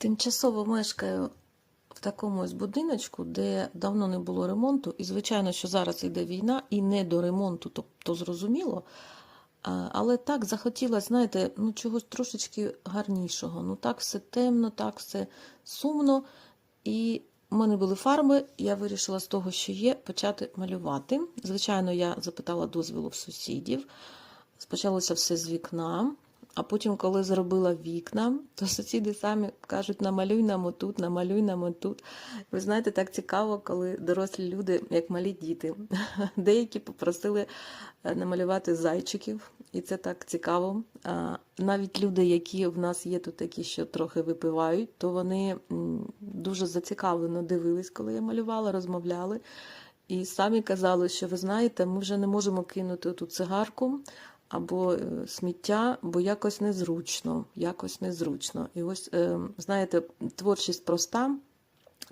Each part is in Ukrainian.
Тимчасово мешкаю в такому ось будиночку, де давно не було ремонту. І, звичайно, що зараз йде війна, і не до ремонту, то, то зрозуміло. Але так захотілося, знаєте, ну чогось трошечки гарнішого. Ну так все темно, так все сумно. І в мене були фарби, я вирішила з того, що є, почати малювати. Звичайно, я запитала дозволу в сусідів. Спочалося все з вікна. А потім, коли зробила вікна, то сусіди самі кажуть, намалюй нам отут, намалюй нам отут. Ви знаєте, так цікаво, коли дорослі люди, як малі діти. Деякі попросили е, намалювати зайчиків, і це так цікаво. Навіть люди, які в нас є тут такі, що трохи випивають, то вони дуже зацікавлено дивились, коли я малювала, розмовляли. І самі казали, що ви знаєте, ми вже не можемо кинути ту цигарку або е, сміття, бо якось незручно, якось незручно. І ось, е, знаєте, творчість проста,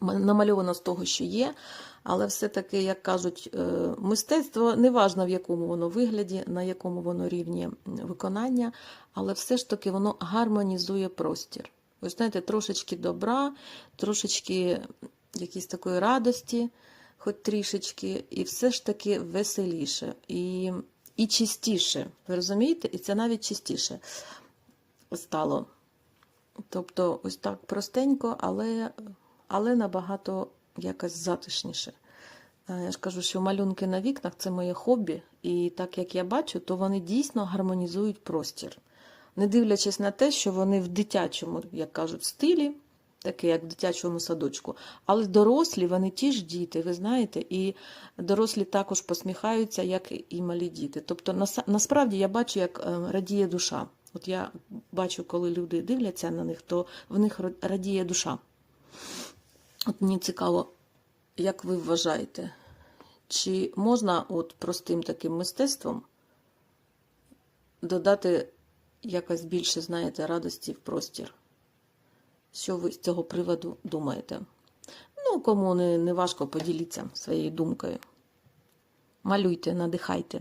намальована з того, що є, але все-таки, як кажуть, е, мистецтво не важно в якому воно вигляді, на якому воно рівні виконання, але все ж таки воно гармонізує простір. Ви знаєте, трошечки добра, трошечки якісь такої радості, хоч трішечки, і все ж таки веселіше. І і чистіше. Ви розумієте? І це навіть чистіше стало. Тобто, ось так простенько, але, але набагато якось затишніше. Е, Я ж кажу, що малюнки на вікнах це моє хобі, і так як я бачу, то вони дійсно гармонізують простір. Не дивлячись на те, що вони в дитячому, як кажуть, стилі, таке як в дитячому садочку, але дорослі, вони ті ж діти, ви знаєте, і дорослі також посміхаються, як і малі діти. Тобто, насправді я бачу, як е, радіє душа. От я бачу, коли люди дивляться на них, то в них радіє душа. От мені цікаво, як ви вважаєте, чи можна от простим таким мистецтвом додати якось більше, знаєте, радості в простір? Що ви з цього приводу думаєте? Ну, кому не, не важко, поділіться своєю думкою. Малюйте, надихайте.